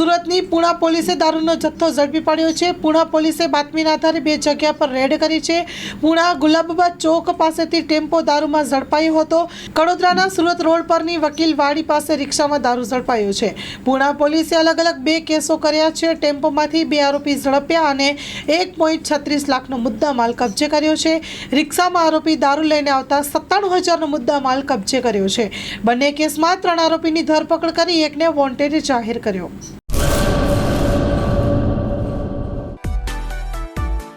સુરતની પૂણા પોલીસે દારૂનો જથ્થો ઝડપી પાડ્યો છે. પુણા પોલીસે બાતમીના આધારે બે જગ્યા પર રેડ કરી છે. પૂણા ગુલાબબાદ ચોક પાસેથી ટેમ્પો દારૂમાં ઝડપાયો હતો. કડોદરાના સુરત રોડ પરની વકીલ વાડી પાસે રિક્ષામાં દારૂ ઝડપાયો છે. પૂણા પોલીસે અલગ અલગ બે કેસો કર્યા છે. ટેમ્પોમાંથી બે આરોપી ઝડપ્યા અને એક પોઈન્ટ છત્રીસ લાખનો મુદ્દા માલ કબજે કર્યો છે. રિક્ષામાં આરોપી દારૂ લઈને આવતા સત્તાણું હજારનો મુદ્દા માલ કબજે કર્યો છે. બંને કેસમાં ત્રણ આરોપીની ધરપકડ કરી, એકને વોન્ટેડ જાહેર કર્યો.